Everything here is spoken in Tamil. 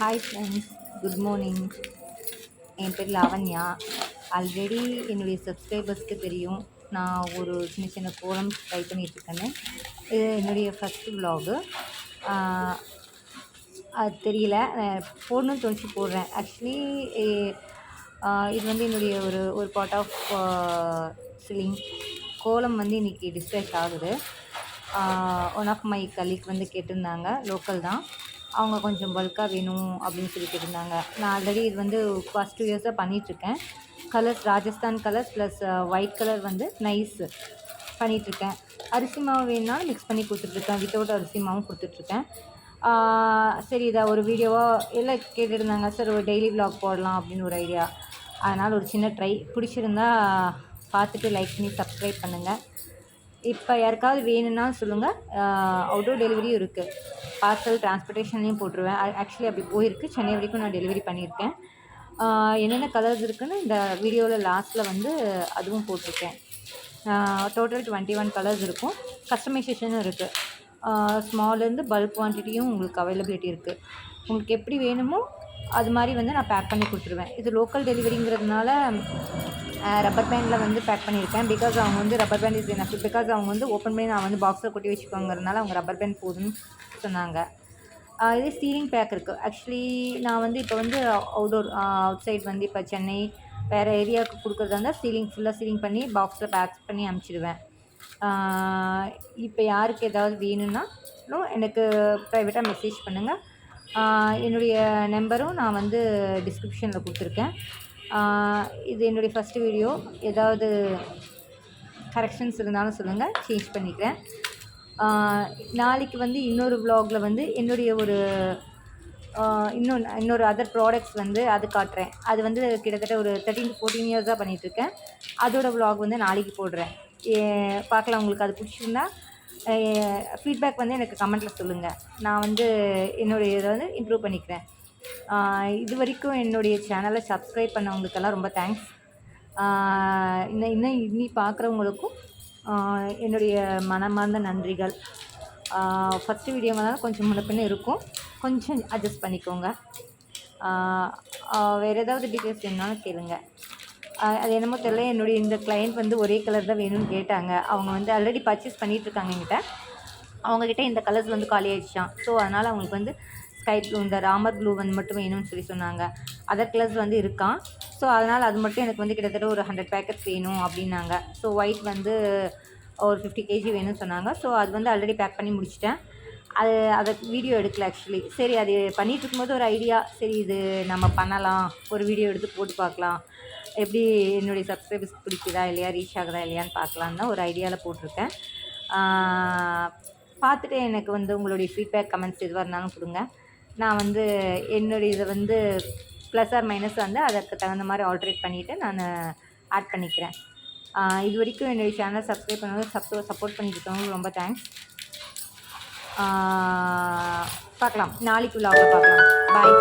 ஹாய் ஃப்ரெண்ட்ஸ் குட் மார்னிங் என் பேர் லாவண்யா. ஆல்ரெடி என்னுடைய சப்ஸ்கிரைபர்ஸ்க்கு தெரியும். நான் ஒரு சின்ன சின்ன கோலம் ட்ரை பண்ணிகிட்ருக்கேன்னு இது என்னுடைய ஃபஸ்ட்டு விலாகு அது தெரியல. நான் போடணும்னு தோணிச்சு போடுறேன். ஆக்சுவலி இது வந்து என்னுடைய ஒரு ஒரு பார்ட் ஆஃப் சிலிங் கோலம் வந்து இன்றைக்கி டிஸ்பேச் ஆகுது. ஒன் ஆஃப் மை கலீக் வந்து கேட்டிருந்தாங்க. லோக்கல் தான். அவங்க கொஞ்சம் பல்காக வேணும் அப்படின்னு சொல்லி கேட்டிருந்தாங்க நான் ஆல்ரெடி இது வந்து ஃபஸ்ட் டூ இயர்ஸாக பண்ணிகிட்ருக்கேன் colours Rajasthan colours plus white colour வந்து நைஸு பண்ணிகிட்ருக்கேன் அரிசி மாவு வேணுனாலும் மிக்ஸ் பண்ணி கொடுத்துட்ருக்கேன் வித்தவுட் அரிசி மாவும் கொடுத்துட்ருக்கேன் சரி இதை ஒரு வீடியோவாக எல்லாம் கேட்டுருந்தாங்க சார் ஒரு டெய்லி vlog போடலாம் அப்படின்னு ஒரு ஐடியா அதனால் ஒரு சின்ன ட்ரை பிடிச்சிருந்தா பார்த்துட்டு லைக் பண்ணி சப்ஸ்கிரைப் பண்ணுங்கள் இப்போ யாருக்காவது வேணும்னா சொல்லுங்கள் அவுட்டோர் டெலிவரியும் இருக்குது பார்சல் டிரான்ஸ்போர்ட்டேஷன்லேயும் போட்டுருவேன். ஆக்சுவலி அப்படி போயிருக்கு. சென்னை வரைக்கும் நான் டெலிவரி பண்ணியிருக்கேன். என்னென்ன கலர்ஸ் இருக்குதுன்னு இந்த வீடியோவில் லாஸ்ட்டில் வந்து அதுவும் போட்டிருக்கேன். டோட்டல் டுவெண்ட்டி ஒன் கலர்ஸ் இருக்கும். கஸ்டமைசேஷனும் இருக்குது ஸ்மால்லேருந்து பல்க் குவான்டிட்டியும் உங்களுக்கு அவைலபிலிட்டி இருக்குது உங்களுக்கு எப்படி வேணுமோ அது மாதிரி வந்து நான் பேக் பண்ணி கொடுத்துருவேன். இது லோக்கல் டெலிவரிங்கிறதுனால ரப்பர் பேண்டில் வந்து பேக் பண்ணியிருக்கேன். பிகாஸ் அவங்க வந்து ரப்பர் பேண்ட் இஸ் எனக்கு பிகாஸ் அவங்க வந்து ஓப்பன் பண்ணி நான் வந்து பாக்ஸில் கொட்டி வச்சுக்கோங்கிறதுனால அவங்க ரப்பர் பேண்ட் போதும்னு சொன்னாங்க. இது இதே சீலிங் பேக் இருக்குது ஆக்சுவலி நான் வந்து இப்போ வந்து அவுடோர் அவுட் சைட் வந்து இப்போ சென்னை வேறு ஏரியாவுக்கு கொடுக்குறதா இருந்தால் சீலிங் ஃபுல்லாக சீலிங் பண்ணி பாக்ஸில் பேக் பண்ணி அனுப்பிச்சிடுவேன். இப்போ யாருக்கு ஏதாவது வேணும்னா எனக்கு ப்ரைவேட்டாக மெசேஜ் பண்ணுங்கள் என்னுடைய நம்பரும் நான் வந்து டிஸ்கிரிப்ஷனில் கொடுத்துருக்கேன். இது என்னுடைய ஃபஸ்ட்டு வீடியோ ஏதாவது கரெக்ஷன்ஸ் இருந்தாலும் சொல்லுங்கள் சேஞ்ச் பண்ணிக்கிறேன். நாளைக்கு வந்து இன்னொரு வ்ளாகில் வந்து என்னுடைய ஒரு இன்னொன்று இன்னொரு அதர் ப்ராடக்ட்ஸ் வந்து அது காட்டுறேன். அது வந்து கிட்டத்தட்ட ஒரு தேர்ட்டின் டு ஃபோர்டீன் இயர்ஸாக பண்ணிகிட்ருக்கேன் அதோடய vlog வந்து நாளைக்கு போடுறேன். ஏ- பார்க்கலாம் உங்களுக்கு அது பிடிச்சிருந்தா. ஃபீட்பேக் வந்து எனக்கு கமெண்ட்டில் சொல்லுங்கள் நான் வந்து என்னுடைய இதை வந்து இம்ப்ரூவ் பண்ணிக்கிறேன். இது வரைக்கும் என்னுடைய சேனலை சப்ஸ்கிரைப் பண்ணவங்களுக்கெல்லாம் ரொம்ப தேங்க்ஸ் இன்னும் இன்னும் இன்னி பார்க்குறவங்களுக்கும் என்னுடைய மனமார்ந்த நன்றிகள். ஃபஸ்ட்டு வீடியோங்கனால கொஞ்சம் முன்னப்பின்னு இருக்கும். கொஞ்சம் அட்ஜஸ்ட் பண்ணிக்கோங்க. வேறு ஏதாவது டீட்டெயில்ஸ் வேணுனாலும் கேளுங்க. அது என்னமோ தெரியல என்னுடைய இந்த கிளையண்ட் வந்து ஒரே கலர் தான் வேணும்னு கேட்டாங்க. அவங்க வந்து ஆல்ரெடி பர்ச்சேஸ் பண்ணிகிட்டு இருக்காங்க என்கிட்ட. அவங்கக்கிட்ட இந்த கலர்ஸ் வந்து காலி ஆகிடுச்சான் ஸோ அதனால் அவங்களுக்கு வந்து ஸ்கை ப்ளூ இந்த ராமர் ப்ளூ வந்து மட்டும் வேணும்னு சொல்லி சொன்னாங்க. அதர் கலர்ஸ் வந்து இருக்கான் ஸோ அதனால் அது மட்டும் எனக்கு வந்து கிட்டத்தட்ட ஒரு ஹண்ட்ரட் பேக்கெட்ஸ் வேணும் அப்படின்னாங்க. ஸோ ஒயிட் வந்து ஒரு ஃபிஃப்டி கேஜி வேணும்னு சொன்னாங்க. ஸோ அது வந்து ஆல்ரெடி பேக் பண்ணி முடிச்சிட்டேன். அது அதை வீடியோ எடுக்கல ஆக்சுவலி சரி அது பண்ணிகிட்டு இருக்கும்போது ஒரு ஐடியா சரி இது நம்ம பண்ணலாம். ஒரு வீடியோ எடுத்து போட்டு பார்க்கலாம். எப்படி என்னுடைய சப்ஸ்கிரைபர்ஸ் பிடிக்குதா இல்லையா? ரீச் ஆகுதா இல்லையான்னு பார்க்கலான்னு தான் ஒரு ஐடியாவில் போட்டிருக்கேன். பார்த்துட்டு எனக்கு வந்து உங்களுடைய ஃபீட்பேக் கமெண்ட்ஸ் எதுவாக இருந்தாலும் கொடுங்க. நான் வந்து என்னுடைய இதை வந்து ப்ளஸ் ஆர் மைனஸ் வந்து அதற்கு தகுந்த மாதிரி ஆல்ட்ரேட் பண்ணிவிட்டு நான் ஆட் பண்ணிக்கிறேன். இது வரைக்கும் என்னுடைய சேனல் சப்ஸ்கிரைப் பண்ணவங்க சப்போ சப்போர்ட் பண்ணிட்டு இருக்கவங்களுக்கு ரொம்ப தேங்க்ஸ் பார்க்கலாம். நாளைக்கு விழாவில் பார்க்கலாம். பாய்